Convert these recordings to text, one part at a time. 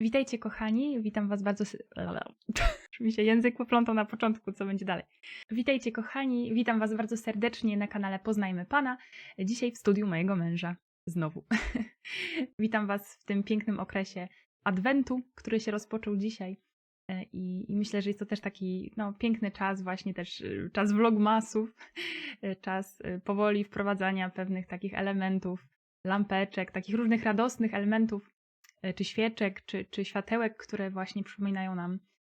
Witajcie kochani, witam was bardzo... mi się język poplątał na początku, co będzie dalej. Witajcie kochani, witam was bardzo serdecznie na kanale Poznajmy Pana. Dzisiaj w studiu mojego męża. Znowu. witam was w tym pięknym okresie Adwentu, który się rozpoczął dzisiaj. E, I, I myślę, że jest to też taki no, piękny czas, właśnie też y, czas vlogmasów, y, czas powoli wprowadzania pewnych takich elementów, lampeczek, takich różnych radosnych elementów e, czy świeczek, czy, czy światełek, które właśnie przypominają nam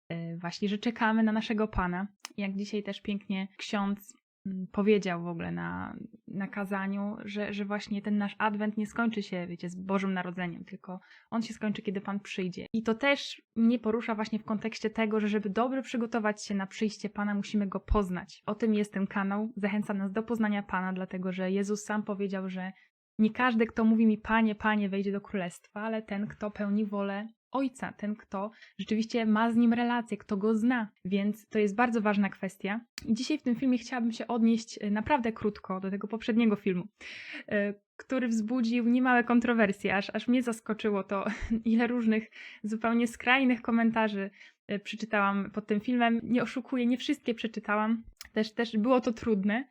e, właśnie, że czekamy na naszego Pana. Jak dzisiaj też pięknie ksiądz mm, powiedział w ogóle na, na kazaniu, że, że właśnie ten nasz adwent nie skończy się, wiecie, z Bożym Narodzeniem, tylko on się skończy, kiedy Pan przyjdzie. I to też mnie porusza właśnie w kontekście tego, że żeby dobrze przygotować się na przyjście Pana, musimy Go poznać. O tym jest ten kanał. Zachęcam nas do poznania Pana, dlatego że Jezus sam powiedział, że nie każdy, kto mówi mi Panie, Panie, wejdzie do królestwa, ale ten, kto pełni wolę Ojca, ten, kto rzeczywiście ma z nim relację, kto go zna. Więc to jest bardzo ważna kwestia. Dzisiaj w tym filmie chciałabym się odnieść e, naprawdę krótko do tego poprzedniego filmu, e, który wzbudził niemałe kontrowersje, aż, aż mnie zaskoczyło to, ile różnych zupełnie skrajnych komentarzy e, przeczytałam pod tym filmem. Nie oszukuję, nie wszystkie przeczytałam. Też, też było to trudne.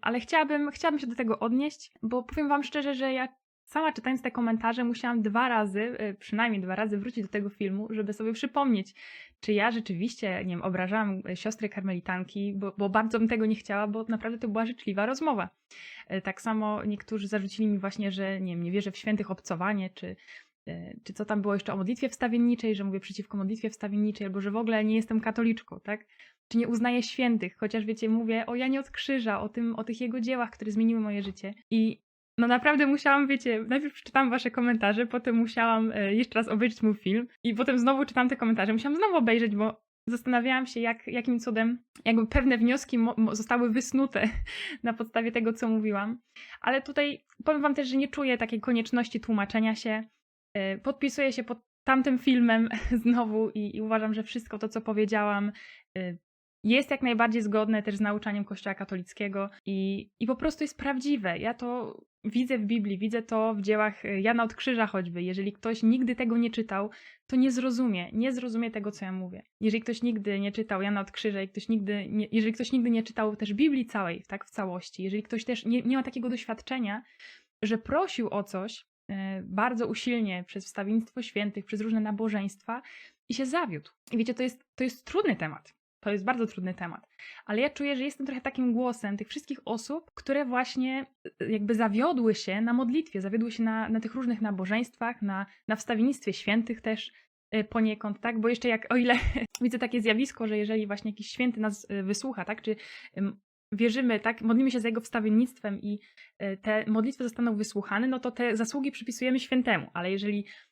Ale chciałabym, chciałabym się do tego odnieść, bo powiem Wam szczerze, że ja sama czytając te komentarze musiałam dwa razy, y, przynajmniej dwa razy wrócić do tego filmu, żeby sobie przypomnieć, czy ja rzeczywiście, nie wiem, obrażałam y, siostry karmelitanki, bo, bo bardzo bym tego nie chciała, bo naprawdę to była życzliwa rozmowa. Y, Tak samo niektórzy zarzucili mi właśnie, że nie wiem, nie wierzę w świętych obcowanie, czy, czy co tam było jeszcze o modlitwie wstawienniczej, że mówię przeciwko modlitwie wstawienniczej, albo że w ogóle nie jestem katoliczką, tak? Czy nie uznaję świętych, chociaż wiecie, mówię o Janie od Krzyża, o, tym, o tych jego dziełach, które zmieniły moje życie. I no naprawdę musiałam, wiecie, najpierw przeczytałam wasze komentarze, potem musiałam e, jeszcze raz obejrzeć mój film i potem znowu czytam te komentarze. Musiałam znowu obejrzeć, bo zastanawiałam się, jak, jakim cudem jakby pewne wnioski zostały wysnute na podstawie tego, co mówiłam. Ale tutaj powiem wam też, że nie czuję takiej konieczności tłumaczenia się. E, Podpisuję się pod tamtym filmem znowu i, i uważam, że wszystko to, co powiedziałam, e, jest jak najbardziej zgodne też z nauczaniem Kościoła katolickiego i, i po prostu jest prawdziwe. Ja to widzę w Biblii, widzę to w dziełach y, Jana od Krzyża choćby. Jeżeli ktoś nigdy tego nie czytał, to nie zrozumie, nie zrozumie tego, co ja mówię. Jeżeli ktoś nigdy nie czytał Jana od Krzyża ktoś nigdy nie, jeżeli ktoś nigdy nie czytał też Biblii całej, tak, w całości, jeżeli ktoś też nie, nie ma takiego doświadczenia, że prosił o coś y, bardzo usilnie przez wstawiennictwo świętych, przez różne nabożeństwa i się zawiódł. I wiecie, to jest, to jest trudny temat. To jest bardzo trudny temat. Ale ja czuję, że jestem trochę takim głosem tych wszystkich osób, które właśnie y, jakby zawiodły się na modlitwie, zawiodły się na, na tych różnych nabożeństwach, na, na wstawiennictwie świętych też y, poniekąd, tak? Bo jeszcze jak, o ile widzę takie zjawisko, że jeżeli właśnie jakiś święty nas y, wysłucha, tak? Czy ym, wierzymy, tak? Modlimy się za jego wstawiennictwem i y, te modlitwy zostaną wysłuchane, no to te zasługi przypisujemy świętemu. Ale jeżeli y,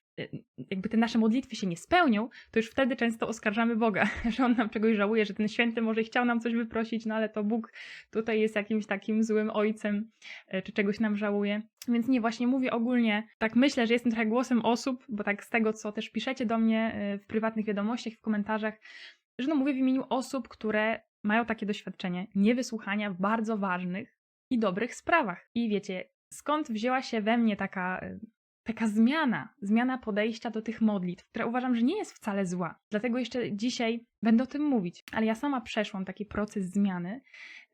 jakby te nasze modlitwy się nie spełnią, to już wtedy często oskarżamy Boga, że On nam czegoś żałuje, że ten święty może chciał nam coś wyprosić, no ale to Bóg tutaj jest jakimś takim złym ojcem, e, czy czegoś nam żałuje. Więc nie, właśnie mówię ogólnie, tak myślę, że jestem trochę głosem osób, bo tak z tego, co też piszecie do mnie e, w prywatnych wiadomościach, w komentarzach, że no mówię w imieniu osób, które mają takie doświadczenie niewysłuchania w bardzo ważnych i dobrych sprawach. I wiecie, skąd wzięła się we mnie taka taka zmiana, zmiana podejścia do tych modlitw, która uważam, że nie jest wcale zła. Dlatego jeszcze dzisiaj będę o tym mówić. Ale ja sama przeszłam taki proces zmiany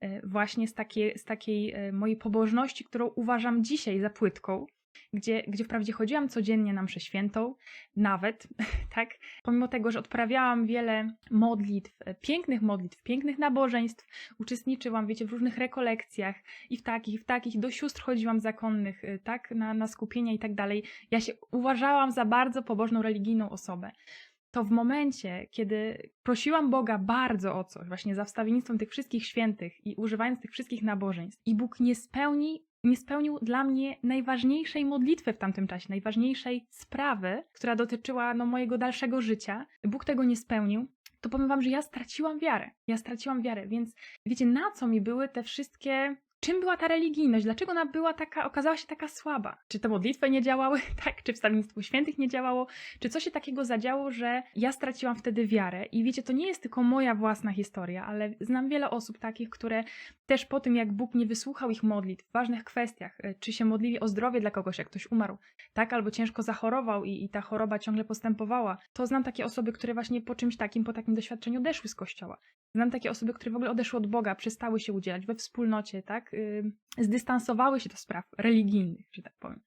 e, właśnie z takiej, z takiej e, mojej pobożności, którą uważam dzisiaj za płytką, gdzie, gdzie wprawdzie chodziłam codziennie na mszę świętą, nawet, tak, pomimo tego, że odprawiałam wiele modlitw, pięknych modlitw, pięknych nabożeństw, uczestniczyłam, wiecie, w różnych rekolekcjach i w takich, i w takich, do sióstr chodziłam zakonnych, y, tak, na, na skupienia i tak dalej. Ja się uważałam za bardzo pobożną, religijną osobę. To w momencie, kiedy prosiłam Boga bardzo o coś, właśnie za wstawiennictwem tych wszystkich świętych i używając tych wszystkich nabożeństw, i Bóg nie spełni nie spełnił dla mnie najważniejszej modlitwy w tamtym czasie, najważniejszej sprawy, która dotyczyła no, mojego dalszego życia. Bóg tego nie spełnił, to powiem wam, że ja straciłam wiarę. Ja straciłam wiarę, więc wiecie, na co mi były te wszystkie. Czym była ta religijność? Dlaczego ona była taka, okazała się taka słaba? Czy te modlitwy nie działały, tak? Czy wstawiennictwo świętych nie działało? Czy coś się takiego zadziało, że ja straciłam wtedy wiarę? I wiecie, to nie jest tylko moja własna historia, ale znam wiele osób takich, które też po tym, jak Bóg nie wysłuchał ich modlitw w ważnych kwestiach, e, czy się modlili o zdrowie dla kogoś, jak ktoś umarł, tak, albo ciężko zachorował i, i ta choroba ciągle postępowała, to znam takie osoby, które właśnie po czymś takim, po takim doświadczeniu odeszły z kościoła. Znam takie osoby, które w ogóle odeszły od Boga, przestały się udzielać we wspólnocie, tak, yy, zdystansowały się do spraw religijnych, że tak powiem.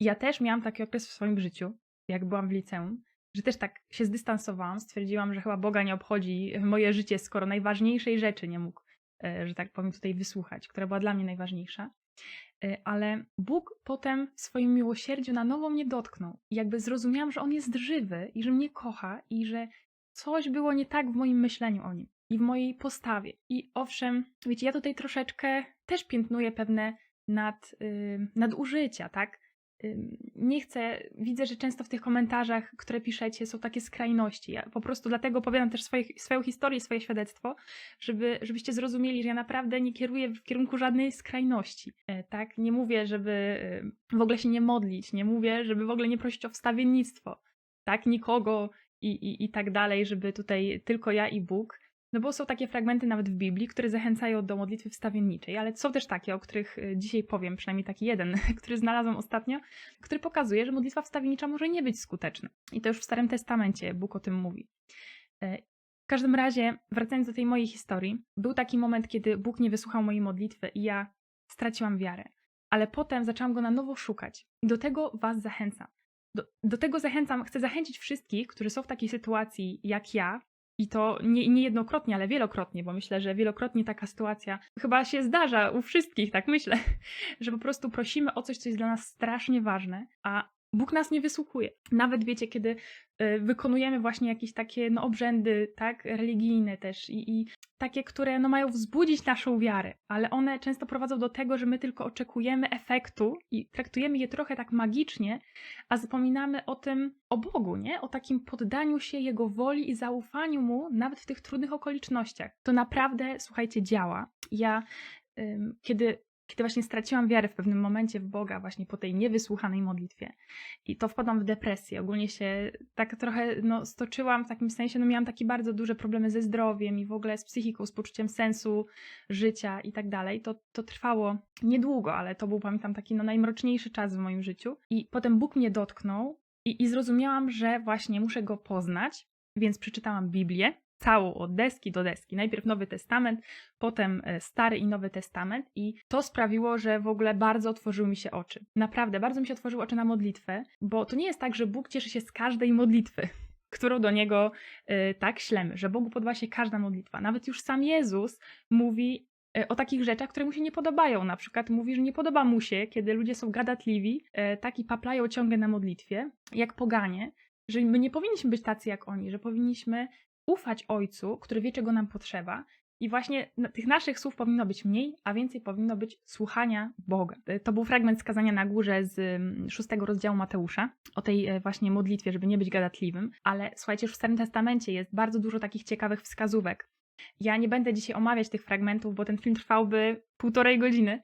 I ja też miałam taki okres w swoim życiu, jak byłam w liceum, że też tak się zdystansowałam, stwierdziłam, że chyba Boga nie obchodzi moje życie, skoro najważniejszej rzeczy nie mógł, że tak powiem, tutaj wysłuchać, która była dla mnie najważniejsza. E, ale Bóg potem w swoim miłosierdziu na nowo mnie dotknął. Jakby zrozumiałam, że On jest żywy i że mnie kocha i że coś było nie tak w moim myśleniu o Nim i w mojej postawie. I owszem, wiecie, ja tutaj troszeczkę też piętnuję pewne nad, yy, nadużycia, tak? Nie chcę, widzę, że często w tych komentarzach, które piszecie, są takie skrajności. Ja po prostu dlatego opowiadam też swoje, swoją historię, swoje świadectwo, żeby, żebyście zrozumieli, że ja naprawdę nie kieruję w kierunku żadnej skrajności. E, tak? Nie mówię, żeby e, w ogóle się nie modlić, nie mówię, żeby w ogóle nie prosić o wstawiennictwo, tak? Nikogo i, i, i tak dalej, żeby tutaj tylko ja i Bóg. No bo są takie fragmenty nawet w Biblii, które zachęcają do modlitwy wstawienniczej, ale są też takie, o których e, dzisiaj powiem, przynajmniej taki jeden, który znalazłam ostatnio, który pokazuje, że modlitwa wstawiennicza może nie być skuteczna. I to już w Starym Testamencie Bóg o tym mówi. E, w każdym razie, wracając do tej mojej historii, był taki moment, kiedy Bóg nie wysłuchał mojej modlitwy i ja straciłam wiarę. Ale potem zaczęłam go na nowo szukać. I do tego Was zachęcam. Do, do tego zachęcam, chcę zachęcić wszystkich, którzy są w takiej sytuacji jak ja, i to nie, nie jednokrotnie, ale wielokrotnie, bo myślę, że wielokrotnie taka sytuacja chyba się zdarza u wszystkich, tak myślę, że po prostu prosimy o coś, co jest dla nas strasznie ważne, a Bóg nas nie wysłuchuje. Nawet wiecie, kiedy y, wykonujemy właśnie jakieś takie no, obrzędy, tak, religijne też i, i, takie, które no, mają wzbudzić naszą wiarę, ale one często prowadzą do tego, że my tylko oczekujemy efektu i traktujemy je trochę tak magicznie, a zapominamy o tym, o Bogu, nie? O takim poddaniu się Jego woli i zaufaniu Mu nawet w tych trudnych okolicznościach. To naprawdę, słuchajcie, działa. Ja, kiedy kiedy właśnie straciłam wiarę w pewnym momencie w Boga, właśnie po tej niewysłuchanej modlitwie. I to wpadłam w depresję. Ogólnie się tak trochę no, stoczyłam w takim sensie, no miałam takie bardzo duże problemy ze zdrowiem i w ogóle z psychiką, z poczuciem sensu życia i tak dalej. To, to trwało niedługo, ale to był, pamiętam, taki no, najmroczniejszy czas w moim życiu. I potem Bóg mnie dotknął i, i zrozumiałam, że właśnie muszę Go poznać, więc przeczytałam Biblię całą od deski do deski. Najpierw Nowy Testament, potem e, Stary i Nowy Testament i to sprawiło, że w ogóle bardzo otworzyły mi się oczy. Naprawdę, bardzo mi się otworzyły oczy na modlitwę, bo to nie jest tak, że Bóg cieszy się z każdej modlitwy, którą do Niego y, tak ślemy, że Bogu podoba się każda modlitwa. Nawet już sam Jezus mówi y, o takich rzeczach, które mu się nie podobają. Na przykład mówi, że nie podoba mu się, kiedy ludzie są gadatliwi, y, tak i paplają ciągle na modlitwie, jak poganie, że my nie powinniśmy być tacy jak oni, że powinniśmy ufać Ojcu, który wie, czego nam potrzeba. I właśnie tych naszych słów powinno być mniej, a więcej powinno być słuchania Boga. E, to był fragment skazania na górze z mm, szóstego rozdziału Mateusza, o tej e, właśnie modlitwie, żeby nie być gadatliwym. Ale słuchajcie, już w Starym Testamencie jest bardzo dużo takich ciekawych wskazówek. Ja nie będę dzisiaj omawiać tych fragmentów, bo ten film trwałby półtorej godziny,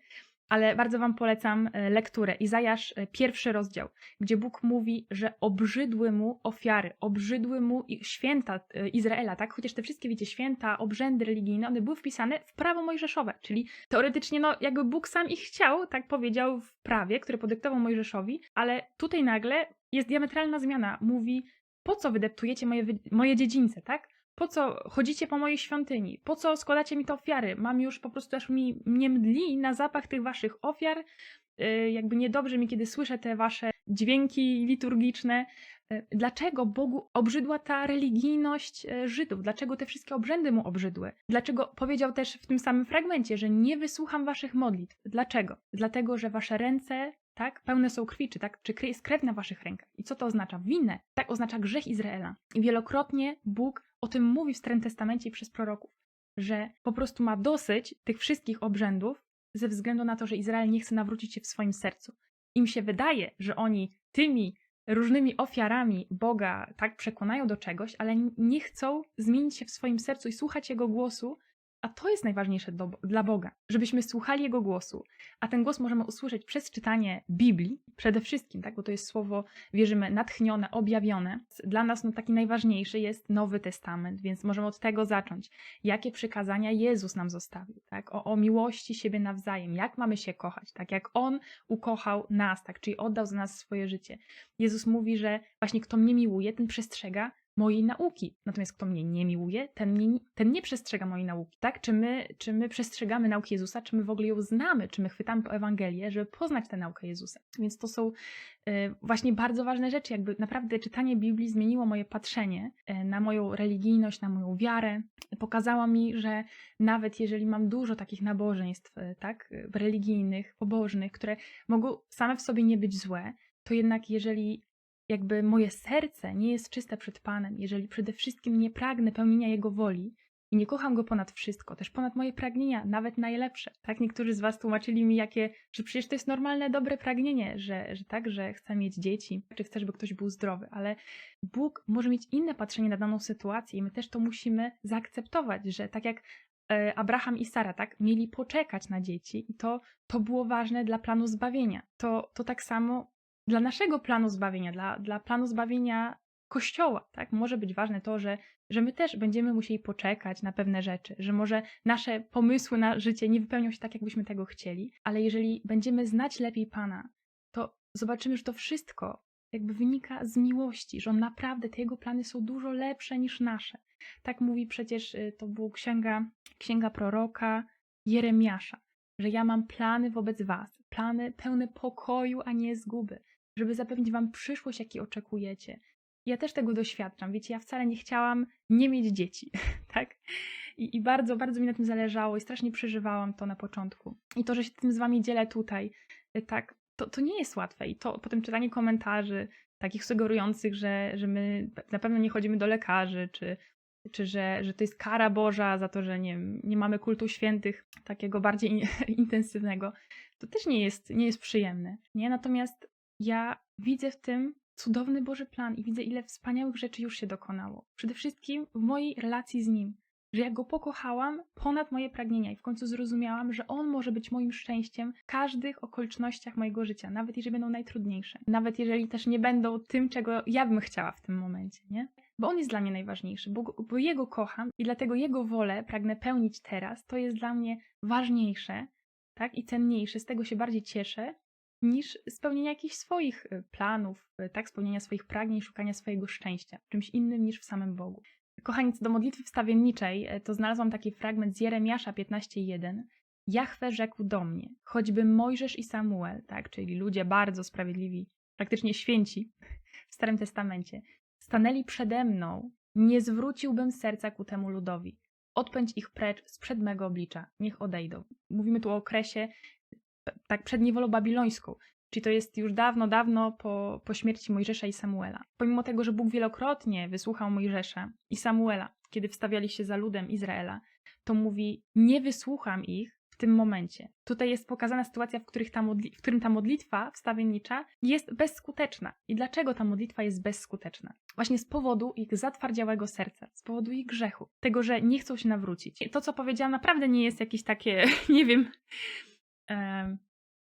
ale bardzo Wam polecam e, lekturę. Izajasz, e, pierwszy rozdział, gdzie Bóg mówi, że obrzydły mu ofiary, obrzydły mu święta e, Izraela, tak? Chociaż te wszystkie, wiecie, święta, obrzędy religijne, one były wpisane w prawo mojżeszowe, czyli teoretycznie, no, jakby Bóg sam ich chciał, tak powiedział w prawie, które podyktował Mojżeszowi, ale tutaj nagle jest diametralna zmiana. Mówi, po co wydeptujecie moje, moje dziedzińce, tak? Po co chodzicie po mojej świątyni? Po co składacie mi te ofiary? Mam już po prostu aż mi mnie mdli na zapach tych waszych ofiar. Yy, jakby niedobrze mi, kiedy słyszę te wasze dźwięki liturgiczne. Yy, dlaczego Bogu obrzydła ta religijność yy, Żydów? Dlaczego te wszystkie obrzędy mu obrzydły? Dlaczego powiedział też w tym samym fragmencie, że nie wysłucham waszych modlitw? Dlaczego? Dlatego, że wasze ręce tak, pełne są krwi, czy tak, czy jest krew na waszych rękach. I co to oznacza? Winę. Tak oznacza grzech Izraela. I wielokrotnie Bóg o tym mówi w Starym Testamencie i przez proroków, że po prostu ma dosyć tych wszystkich obrzędów ze względu na to, że Izrael nie chce nawrócić się w swoim sercu. Im się wydaje, że oni tymi różnymi ofiarami Boga tak przekonają do czegoś, ale nie chcą zmienić się w swoim sercu i słuchać Jego głosu A to jest najważniejsze do, dla Boga, żebyśmy słuchali Jego głosu. A ten głos możemy usłyszeć przez czytanie Biblii przede wszystkim, tak? bo to jest słowo, wierzymy, natchnione, objawione. Dla nas no, taki najważniejszy jest Nowy Testament, więc możemy od tego zacząć. Jakie przykazania Jezus nam zostawił, tak? o, o miłości siebie nawzajem, jak mamy się kochać, tak jak On ukochał nas, tak? czyli oddał za nas swoje życie. Jezus mówi, że właśnie kto mnie miłuje, ten przestrzega mojej nauki. Natomiast kto mnie nie miłuje, ten, mnie, ten nie przestrzega mojej nauki. Tak? Czy, my, czy my przestrzegamy nauki Jezusa, czy my w ogóle ją znamy, czy my chwytamy po Ewangelię, żeby poznać tę naukę Jezusa. Więc to są y, właśnie bardzo ważne rzeczy. Jakby naprawdę czytanie Biblii zmieniło moje patrzenie y, na moją religijność, na moją wiarę. Pokazało mi, że nawet jeżeli mam dużo takich nabożeństw, y, tak, religijnych, pobożnych, które mogą same w sobie nie być złe, to jednak jeżeli jakby moje serce nie jest czyste przed Panem, jeżeli przede wszystkim nie pragnę pełnienia Jego woli i nie kocham Go ponad wszystko, też ponad moje pragnienia, nawet najlepsze. Tak, niektórzy z Was tłumaczyli mi, jakie, że przecież to jest normalne, dobre pragnienie, że, że tak, że chcę mieć dzieci, czy chcesz, by ktoś był zdrowy, ale Bóg może mieć inne patrzenie na daną sytuację i my też to musimy zaakceptować, że tak jak e, Abraham i Sara, tak, mieli poczekać na dzieci i to, to było ważne dla planu zbawienia. To, to tak samo dla naszego planu zbawienia, dla, dla planu zbawienia Kościoła, tak? Może być ważne to, że, że my też będziemy musieli poczekać na pewne rzeczy, że może nasze pomysły na życie nie wypełnią się tak, jakbyśmy tego chcieli, ale jeżeli będziemy znać lepiej Pana, to zobaczymy, że to wszystko jakby wynika z miłości, że on naprawdę, te jego plany są dużo lepsze niż nasze. Tak mówi przecież, y, to była księga, księga proroka Jeremiasza, że ja mam plany wobec was, plany pełne pokoju, a nie zguby, żeby zapewnić wam przyszłość, jakiej oczekujecie. Ja też tego doświadczam. Wiecie, ja wcale nie chciałam nie mieć dzieci, tak? I, I, bardzo, bardzo mi na tym zależało i strasznie przeżywałam to na początku. I to, że się tym z wami dzielę tutaj, y, tak, to, to nie jest łatwe. I to potem czytanie komentarzy takich sugerujących, że, że my na pewno nie chodzimy do lekarzy, czy, czy że, że to jest kara Boża za to, że nie, nie mamy kultu świętych takiego bardziej in, intensywnego, to też nie jest, nie jest przyjemne. Nie? Natomiast ja widzę w tym cudowny Boży plan i widzę, ile wspaniałych rzeczy już się dokonało. Przede wszystkim w mojej relacji z Nim. Że ja Go pokochałam ponad moje pragnienia i w końcu zrozumiałam, że On może być moim szczęściem w każdych okolicznościach mojego życia, nawet jeżeli będą najtrudniejsze. Nawet jeżeli też nie będą tym, czego ja bym chciała w tym momencie, nie? Bo On jest dla mnie najważniejszy, bo, bo Jego kocham i dlatego Jego wolę pragnę pełnić teraz. To jest dla mnie ważniejsze tak? i cenniejsze, z tego się bardziej cieszę, niż spełnienia jakichś swoich y, planów, y, tak, spełnienia swoich pragnień, szukania swojego szczęścia, czymś innym niż w samym Bogu. Kochani, co do modlitwy wstawienniczej, y, to znalazłam taki fragment z Jeremiasza 15:1. Jachwę rzekł do mnie, choćby Mojżesz i Samuel, tak, czyli ludzie bardzo sprawiedliwi, praktycznie święci w Starym Testamencie, stanęli przede mną, nie zwróciłbym serca ku temu ludowi. Odpędź ich precz sprzed mego oblicza, niech odejdą. Mówimy tu o okresie tak przed niewolą babilońską, czyli to jest już dawno, dawno po, po śmierci Mojżesza i Samuela. Pomimo tego, że Bóg wielokrotnie wysłuchał Mojżesza i Samuela, kiedy wstawiali się za ludem Izraela, to mówi: Nie wysłucham ich w tym momencie. Tutaj jest pokazana sytuacja, w, których ta modli- w którym ta modlitwa wstawiennicza jest bezskuteczna. I dlaczego ta modlitwa jest bezskuteczna? Właśnie z powodu ich zatwardziałego serca, z powodu ich grzechu, tego, że nie chcą się nawrócić. To, co powiedziałam, naprawdę nie jest jakieś takie, nie wiem, e,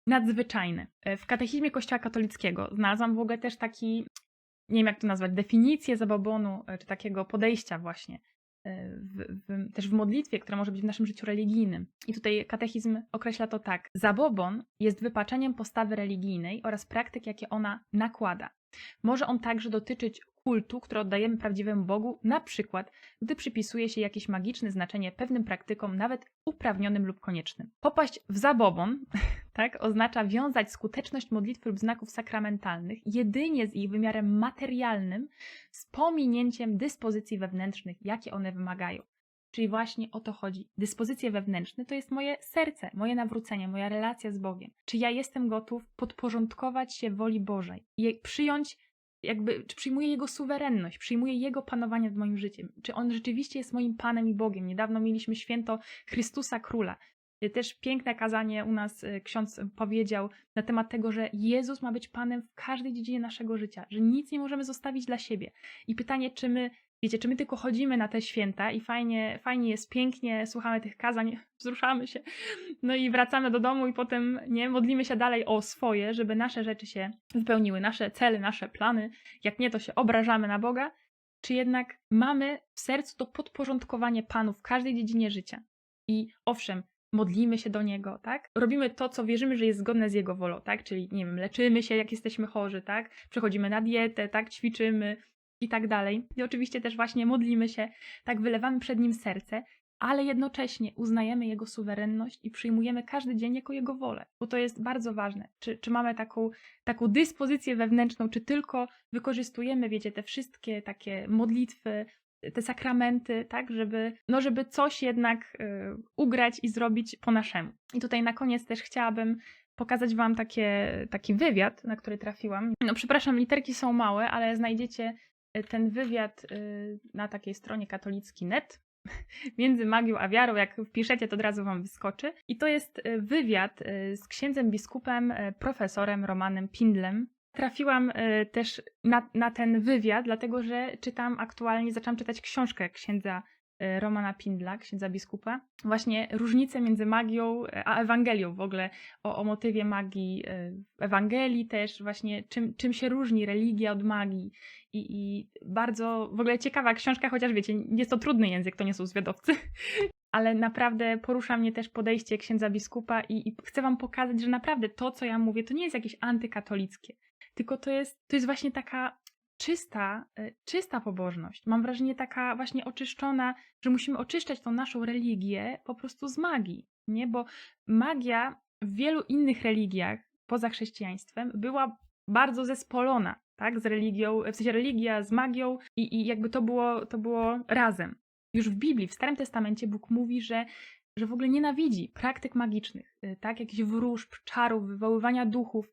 nadzwyczajne. W katechizmie Kościoła katolickiego znalazłam w ogóle też taki, nie wiem jak to nazwać, definicję zabobonu, czy takiego podejścia właśnie w, w, też w modlitwie, która może być w naszym życiu religijnym. I tutaj katechizm określa to tak. Zabobon jest wypaczeniem postawy religijnej oraz praktyk, jakie ona nakłada. Może on także dotyczyć kultu, który oddajemy prawdziwemu Bogu, na przykład gdy przypisuje się jakieś magiczne znaczenie pewnym praktykom, nawet uprawnionym lub koniecznym. Popaść w zabobon tak, oznacza wiązać skuteczność modlitwy lub znaków sakramentalnych jedynie z ich wymiarem materialnym, z pominięciem dyspozycji wewnętrznych, jakie one wymagają. Czyli właśnie o to chodzi. Dyspozycje wewnętrzne to jest moje serce, moje nawrócenie, moja relacja z Bogiem. Czy ja jestem gotów podporządkować się woli Bożej i przyjąć, jakby, czy przyjmuję Jego suwerenność, przyjmuję Jego panowanie nad moim życiem? Czy On rzeczywiście jest moim Panem i Bogiem? Niedawno mieliśmy święto Chrystusa Króla. Też piękne kazanie u nas e, ksiądz powiedział na temat tego, że Jezus ma być Panem w każdej dziedzinie naszego życia, że nic nie możemy zostawić dla siebie. I pytanie, czy my Wiecie, czy my tylko chodzimy na te święta i fajnie, fajnie jest, pięknie, słuchamy tych kazań, wzruszamy się, no i wracamy do domu i potem nie modlimy się dalej o swoje, żeby nasze rzeczy się wypełniły, nasze cele, nasze plany. Jak nie, to się obrażamy na Boga. Czy jednak mamy w sercu to podporządkowanie Panu w każdej dziedzinie życia? I owszem, modlimy się do Niego, tak? Robimy to, co wierzymy, że jest zgodne z Jego wolą, tak? Czyli, nie wiem, leczymy się, jak jesteśmy chorzy, tak? Przechodzimy na dietę, tak? Ćwiczymy i tak dalej. I oczywiście też właśnie modlimy się, tak? Wylewamy przed Nim serce, ale jednocześnie uznajemy Jego suwerenność i przyjmujemy każdy dzień jako Jego wolę, bo to jest bardzo ważne. Czy, czy mamy taką, taką dyspozycję wewnętrzną, czy tylko wykorzystujemy, wiecie, te wszystkie takie modlitwy, te sakramenty, tak, żeby, no żeby coś jednak y, ugrać i zrobić po naszemu. I tutaj na koniec też chciałabym pokazać Wam takie, taki wywiad, na który trafiłam. No przepraszam, literki są małe, ale znajdziecie ten wywiad y, na takiej stronie katolicki.net między magią a wiarą, jak wpiszecie, to od razu Wam wyskoczy. I to jest y, wywiad y, z księdzem biskupem, profesorem Romanem Pindlem. Trafiłam też na, na ten wywiad, dlatego że czytam aktualnie, zaczęłam czytać książkę księdza Romana Pindla, księdza biskupa. Właśnie różnice między magią y, a Ewangelią, w ogóle o, o motywie magii y, w Ewangelii też, właśnie czym, czym się różni religia od magii. I, I bardzo w ogóle ciekawa książka, chociaż wiecie, jest to trudny język, to nie są zwiadowcy. Ale naprawdę porusza mnie też podejście księdza biskupa i, i chcę wam pokazać, że naprawdę to, co ja mówię, to nie jest jakieś antykatolickie tylko to jest, to jest właśnie taka czysta, y, czysta pobożność. Mam wrażenie taka właśnie oczyszczona, że musimy oczyszczać tą naszą religię po prostu z magii, nie? Bo magia w wielu innych religiach poza chrześcijaństwem była bardzo zespolona, tak? Z religią, w sensie religia z magią i, i jakby to było, to było razem. Już w Biblii, w Starym Testamencie Bóg mówi, że że w ogóle nienawidzi praktyk magicznych, y, tak, jakichś wróżb, czarów, wywoływania duchów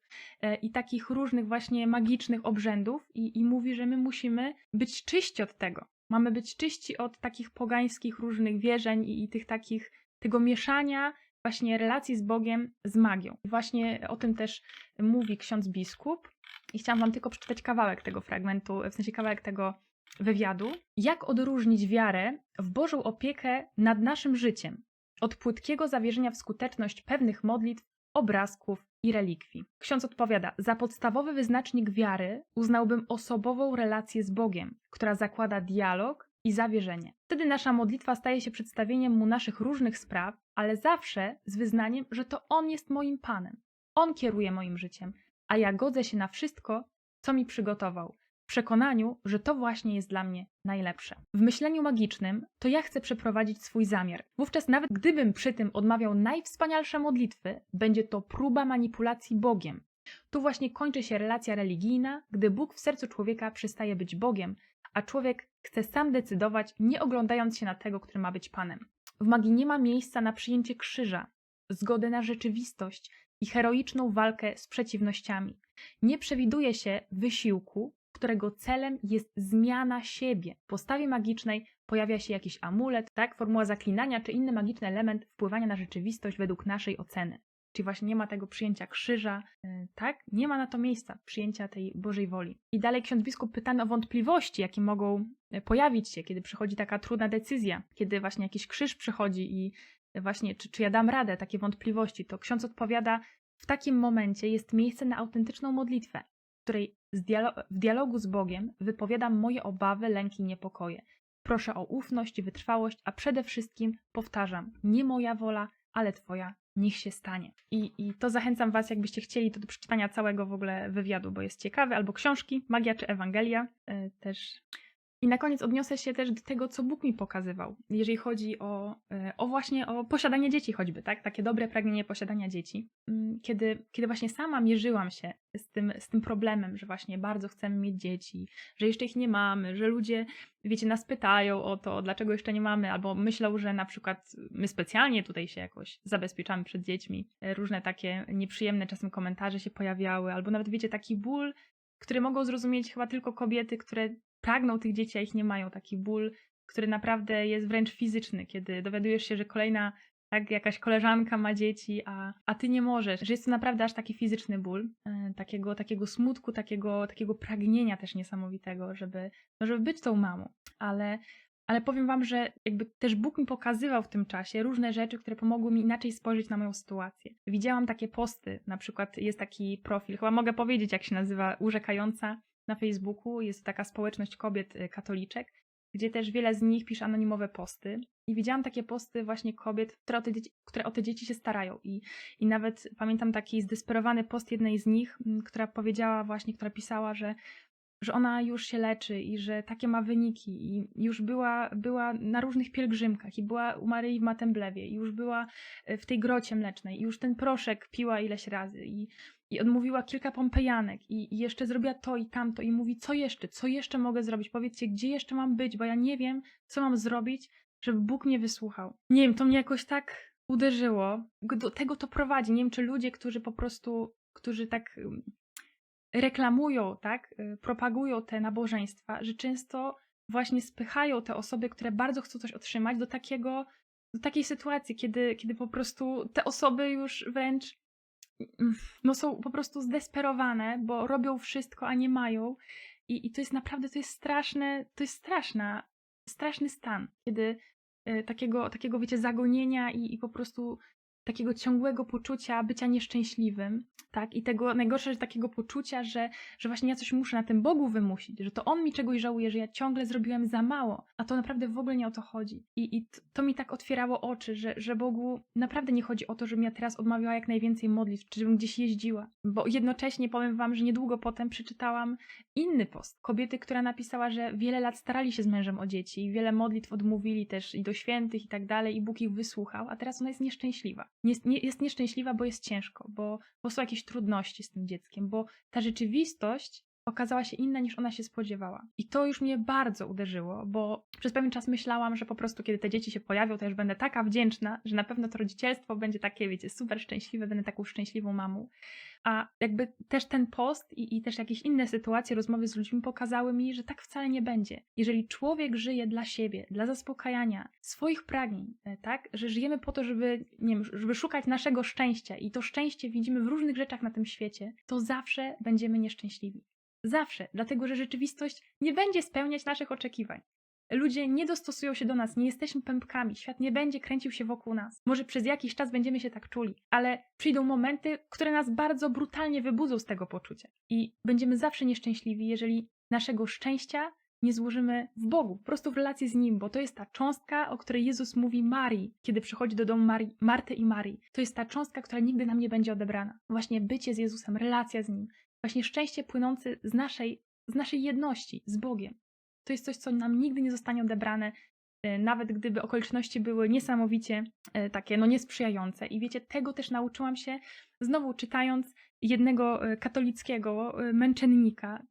y, i takich różnych właśnie magicznych obrzędów i, i mówi, że my musimy być czyści od tego. Mamy być czyści od takich pogańskich różnych wierzeń i, i tych takich, tego mieszania właśnie relacji z Bogiem z magią. Właśnie o tym też mówi ksiądz biskup i chciałam wam tylko przeczytać kawałek tego fragmentu, w sensie kawałek tego wywiadu. Jak odróżnić wiarę w Bożą opiekę nad naszym życiem od płytkiego zawierzenia w skuteczność pewnych modlitw, obrazków i relikwii. Ksiądz odpowiada: Za podstawowy wyznacznik wiary uznałbym osobową relację z Bogiem, która zakłada dialog i zawierzenie. Wtedy nasza modlitwa staje się przedstawieniem mu naszych różnych spraw, ale zawsze z wyznaniem, że to On jest moim Panem. On kieruje moim życiem, a ja godzę się na wszystko, co mi przygotował, przekonaniu, że to właśnie jest dla mnie najlepsze. W myśleniu magicznym to ja chcę przeprowadzić swój zamiar. Wówczas nawet gdybym przy tym odmawiał najwspanialsze modlitwy, będzie to próba manipulacji Bogiem. Tu właśnie kończy się relacja religijna, gdy Bóg w sercu człowieka przestaje być Bogiem, a człowiek chce sam decydować, nie oglądając się na tego, który ma być Panem. W magii nie ma miejsca na przyjęcie krzyża, zgodę na rzeczywistość i heroiczną walkę z przeciwnościami. Nie przewiduje się wysiłku, którego celem jest zmiana siebie. W postawie magicznej pojawia się jakiś amulet, tak, formuła zaklinania czy inny magiczny element wpływania na rzeczywistość według naszej oceny. Czyli właśnie nie ma tego przyjęcia krzyża, yy, tak? Nie ma na to miejsca przyjęcia tej Bożej woli. I dalej ksiądz biskup pytany o wątpliwości, jakie mogą y, pojawić się, kiedy przychodzi taka trudna decyzja, kiedy właśnie jakiś krzyż przychodzi i właśnie, czy, czy ja dam radę, takie wątpliwości, to ksiądz odpowiada, w takim momencie jest miejsce na autentyczną modlitwę, w której w dialogu z Bogiem wypowiadam moje obawy, lęki, niepokoje. Proszę o ufność wytrwałość, a przede wszystkim powtarzam, nie moja wola, ale Twoja niech się stanie. I, I to zachęcam Was, jakbyście chcieli, to do przeczytania całego w ogóle wywiadu, bo jest ciekawy, albo książki, Magia czy Ewangelia, yy, też i na koniec odniosę się też do tego, co Bóg mi pokazywał, jeżeli chodzi o, e, o właśnie o posiadanie dzieci choćby, tak? Takie dobre pragnienie posiadania dzieci. Mm, kiedy, kiedy właśnie sama mierzyłam się z tym, z tym problemem, że właśnie bardzo chcemy mieć dzieci, że jeszcze ich nie mamy, że ludzie, wiecie, nas pytają o to, dlaczego jeszcze nie mamy, albo myślą, że na przykład my specjalnie tutaj się jakoś zabezpieczamy przed dziećmi. E, różne takie nieprzyjemne czasem komentarze się pojawiały, albo nawet, wiecie, taki ból, który mogą zrozumieć chyba tylko kobiety, które pragną tych dzieci, a ich nie mają. Taki ból, który naprawdę jest wręcz fizyczny, kiedy dowiadujesz się, że kolejna tak? Jakaś koleżanka ma dzieci, a, a ty nie możesz. Że jest to naprawdę aż taki fizyczny ból, e, takiego, takiego smutku, takiego, takiego pragnienia też niesamowitego, żeby, no, żeby być tą mamą. Ale, ale powiem wam, że jakby też Bóg mi pokazywał w tym czasie różne rzeczy, które pomogły mi inaczej spojrzeć na moją sytuację. Widziałam takie posty, na przykład jest taki profil, chyba mogę powiedzieć, jak się nazywa, urzekająca na Facebooku. Jest taka społeczność kobiet y, katoliczek, gdzie też wiele z nich pisze anonimowe posty. I widziałam takie posty właśnie kobiet, które o te dzieci, które o te dzieci się starają. I, I nawet pamiętam taki zdesperowany post jednej z nich, która powiedziała właśnie, która pisała, że że ona już się leczy i że takie ma wyniki i już była, była na różnych pielgrzymkach i była u Maryi w Matemblewie i już była e, w tej grocie mlecznej i już ten proszek piła ileś razy i, i odmówiła kilka pompejanek i, i jeszcze zrobiła to i tamto i mówi, co jeszcze, co jeszcze mogę zrobić, powiedzcie, gdzie jeszcze mam być, bo ja nie wiem, co mam zrobić, żeby Bóg mnie wysłuchał. Nie wiem, to mnie jakoś tak uderzyło, do tego to prowadzi, nie wiem, czy ludzie, którzy po prostu, którzy tak um, reklamują, tak, y, propagują te nabożeństwa, że często właśnie spychają te osoby, które bardzo chcą coś otrzymać, do takiego, do takiej sytuacji, kiedy, kiedy po prostu te osoby już wręcz mm, no są po prostu zdesperowane, bo robią wszystko, a nie mają. I, i to jest naprawdę, to jest straszne, to jest straszna, straszny stan, kiedy y, takiego, takiego, wiecie, zagonienia i, i po prostu takiego ciągłego poczucia bycia nieszczęśliwym, tak? I tego najgorsze, takiego poczucia, że, że właśnie ja coś muszę na tym Bogu wymusić, że to On mi czegoś żałuje, że ja ciągle zrobiłem za mało, a to naprawdę w ogóle nie o to chodzi. I, i to mi tak otwierało oczy, że, że Bogu naprawdę nie chodzi o to, żebym ja teraz odmawiała jak najwięcej modlitw, czy żebym gdzieś jeździła, bo jednocześnie powiem Wam, że niedługo potem przeczytałam inny post kobiety, która napisała, że wiele lat starali się z mężem o dzieci i wiele modlitw odmówili też i do świętych i tak dalej i Bóg ich wysłuchał, a teraz ona jest nieszczęśliwa nie, nie, jest nieszczęśliwa, bo jest ciężko, bo, bo są jakieś trudności z tym dzieckiem, bo ta rzeczywistość okazała się inna niż ona się spodziewała. I to już mnie bardzo uderzyło, bo przez pewien czas myślałam, że po prostu kiedy te dzieci się pojawią, to już będę taka wdzięczna, że na pewno to rodzicielstwo będzie takie, wiecie, super szczęśliwe, będę taką szczęśliwą mamą. A jakby też ten post i, i też jakieś inne sytuacje, rozmowy z ludźmi pokazały mi, że tak wcale nie będzie. Jeżeli człowiek żyje dla siebie, dla zaspokajania swoich pragnień, e, tak, że żyjemy po to, żeby, nie wiem, żeby szukać naszego szczęścia i to szczęście widzimy w różnych rzeczach na tym świecie, to zawsze będziemy nieszczęśliwi. Zawsze, dlatego że rzeczywistość nie będzie spełniać naszych oczekiwań. Ludzie nie dostosują się do nas, nie jesteśmy pępkami, świat nie będzie kręcił się wokół nas. Może przez jakiś czas będziemy się tak czuli, ale przyjdą momenty, które nas bardzo brutalnie wybudzą z tego poczucia. I będziemy zawsze nieszczęśliwi, jeżeli naszego szczęścia nie złożymy w Bogu, po prostu w relacji z Nim, bo to jest ta cząstka, o której Jezus mówi Marii, kiedy przychodzi do domu Marii, Marty i Marii. To jest ta cząstka, która nigdy nam nie będzie odebrana. Właśnie bycie z Jezusem, relacja z Nim, właśnie szczęście płynące z naszej, z naszej jedności z Bogiem. To jest coś, co nam nigdy nie zostanie odebrane, e, nawet gdyby okoliczności były niesamowicie e, takie, no niesprzyjające. I wiecie, tego też nauczyłam się znowu czytając jednego e, katolickiego męczennika.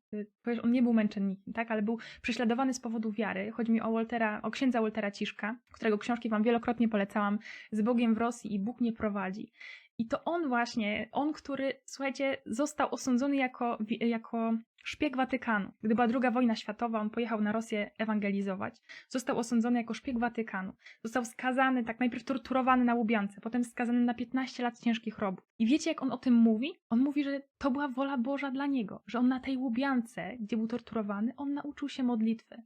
Powiesz, on nie był męczennikiem, tak, ale był prześladowany z powodu wiary. Chodzi mi o Waltera, o księdza Waltera Ciszka, którego książki wam wielokrotnie polecałam, z Bogiem w Rosji i Bóg nie prowadzi. I to on właśnie, on, który, słuchajcie, został osądzony jako, jako szpieg Watykanu. Gdy była druga wojna światowa, on pojechał na Rosję ewangelizować. Został osądzony jako szpieg Watykanu. Został skazany, tak najpierw torturowany na Łubiance, potem skazany na 15 lat ciężkich robót. I wiecie, jak on o tym mówi? On mówi, że to była wola Boża dla niego, że on na tej Łubiance, gdzie był torturowany, on nauczył się modlitwy.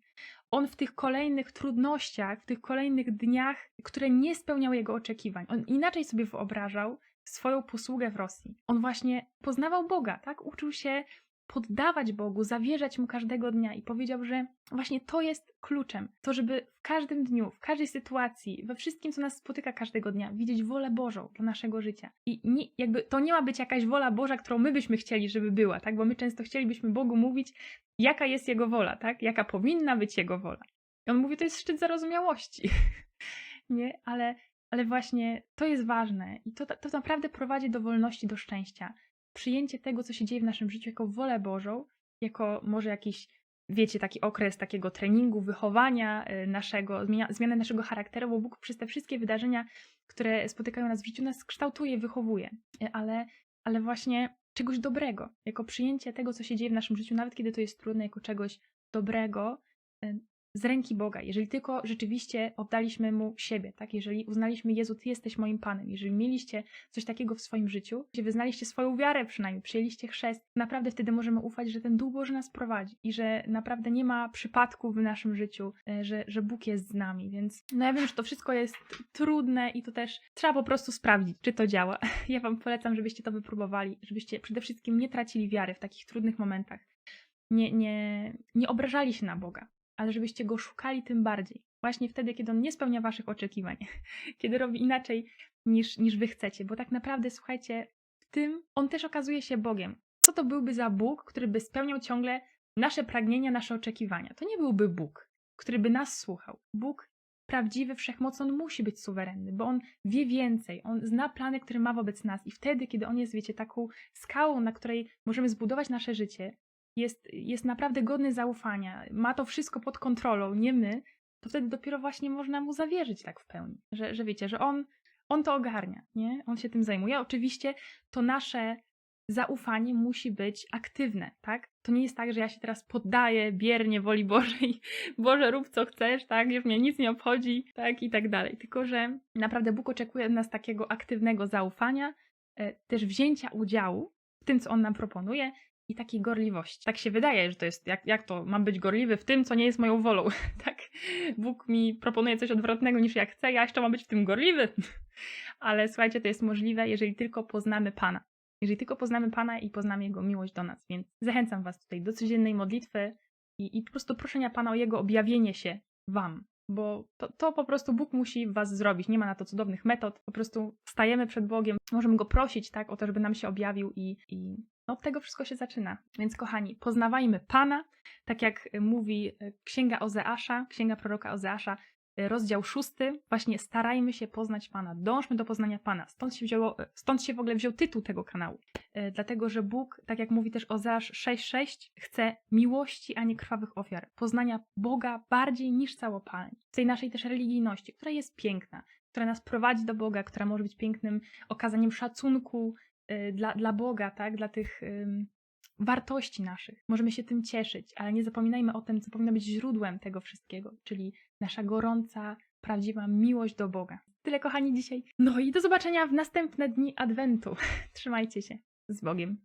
On w tych kolejnych trudnościach, w tych kolejnych dniach, które nie spełniały jego oczekiwań, on inaczej sobie wyobrażał swoją posługę w Rosji. On właśnie poznawał Boga, tak? Uczył się poddawać Bogu, zawierzać Mu każdego dnia i powiedział, że właśnie to jest kluczem. To, żeby w każdym dniu, w każdej sytuacji, we wszystkim, co nas spotyka każdego dnia, widzieć wolę Bożą dla naszego życia. I nie, jakby to nie ma być jakaś wola Boża, którą my byśmy chcieli, żeby była, tak? Bo my często chcielibyśmy Bogu mówić, jaka jest Jego wola, tak? Jaka powinna być Jego wola. I on mówi, to jest szczyt zarozumiałości. nie? Ale ale właśnie to jest ważne i to, to naprawdę prowadzi do wolności, do szczęścia. Przyjęcie tego, co się dzieje w naszym życiu, jako wolę Bożą, jako może jakiś, wiecie, taki okres takiego treningu, wychowania y, naszego, zmiany naszego charakteru, bo Bóg przez te wszystkie wydarzenia, które spotykają nas w życiu, nas kształtuje, wychowuje. Y, ale, ale właśnie czegoś dobrego, jako przyjęcie tego, co się dzieje w naszym życiu, nawet kiedy to jest trudne, jako czegoś dobrego, y, z ręki Boga, jeżeli tylko rzeczywiście oddaliśmy Mu siebie, tak? Jeżeli uznaliśmy, Jezu, Ty jesteś moim Panem, jeżeli mieliście coś takiego w swoim życiu, gdzie wyznaliście swoją wiarę przynajmniej, przyjęliście chrzest, naprawdę wtedy możemy ufać, że ten Duch Boży nas prowadzi i że naprawdę nie ma przypadków w naszym życiu, e, że, że Bóg jest z nami, więc no ja wiem, że to wszystko jest trudne i to też trzeba po prostu sprawdzić, czy to działa. Ja Wam polecam, żebyście to wypróbowali, żebyście przede wszystkim nie tracili wiary w takich trudnych momentach, nie, nie, nie obrażali się na Boga, ale żebyście Go szukali tym bardziej. Właśnie wtedy, kiedy On nie spełnia Waszych oczekiwań, kiedy robi inaczej niż, niż Wy chcecie, bo tak naprawdę, słuchajcie, w tym On też okazuje się Bogiem. Co to byłby za Bóg, który by spełniał ciągle nasze pragnienia, nasze oczekiwania? To nie byłby Bóg, który by nas słuchał. Bóg prawdziwy, wszechmocny, on musi być suwerenny, bo on wie więcej, on zna plany, które ma wobec nas i wtedy, kiedy on jest, wiecie, taką skałą, na której możemy zbudować nasze życie, jest, jest naprawdę godny zaufania, ma to wszystko pod kontrolą, nie my, to wtedy dopiero właśnie można mu zawierzyć tak w pełni, że, że wiecie, że on, on to ogarnia, nie? On się tym zajmuje. Oczywiście to nasze zaufanie musi być aktywne, tak? To nie jest tak, że ja się teraz poddaję biernie woli Bożej, Boże rób co chcesz, tak? Już mnie nic nie obchodzi, tak? I tak dalej. Tylko, że naprawdę Bóg oczekuje od nas takiego aktywnego zaufania, e, też wzięcia udziału w tym, co On nam proponuje i takiej gorliwości. Tak się wydaje, że to jest, jak, jak to mam być gorliwy w tym, co nie jest moją wolą, tak? Bóg mi proponuje coś odwrotnego niż ja chcę, ja jeszcze mam być w tym gorliwy. Ale słuchajcie, to jest możliwe, jeżeli tylko poznamy Pana. Jeżeli tylko poznamy Pana i poznamy Jego miłość do nas. Więc zachęcam Was tutaj do codziennej modlitwy i, i po prostu proszenia Pana o Jego objawienie się Wam. Bo to, to po prostu Bóg musi Was zrobić. Nie ma na to cudownych metod. Po prostu stajemy przed Bogiem, możemy Go prosić, tak, o to, żeby nam się objawił i, i od tego wszystko się zaczyna. Więc kochani, poznawajmy Pana, tak jak mówi e, Księga Ozeasza, Księga proroka Ozeasza, e, rozdział szósty, właśnie starajmy się poznać Pana, dążmy do poznania Pana. Stąd się, wzięło, e, stąd się w ogóle wziął tytuł tego kanału. Dlatego, że Bóg, tak jak mówi też Ozeasz 6,6, chce miłości, a nie krwawych ofiar. Poznania Boga bardziej niż całopaleń. W tej naszej też religijności, która jest piękna, która nas prowadzi do Boga, która może być pięknym okazaniem szacunku dla, dla Boga, tak? Dla tych wartości naszych. Możemy się tym cieszyć, ale nie zapominajmy o tym, co powinno być źródłem tego wszystkiego, czyli nasza gorąca, prawdziwa miłość do Boga. Tyle, kochani, dzisiaj. No i do zobaczenia w następne dni Adwentu. Trzymajcie się. Z Bogiem.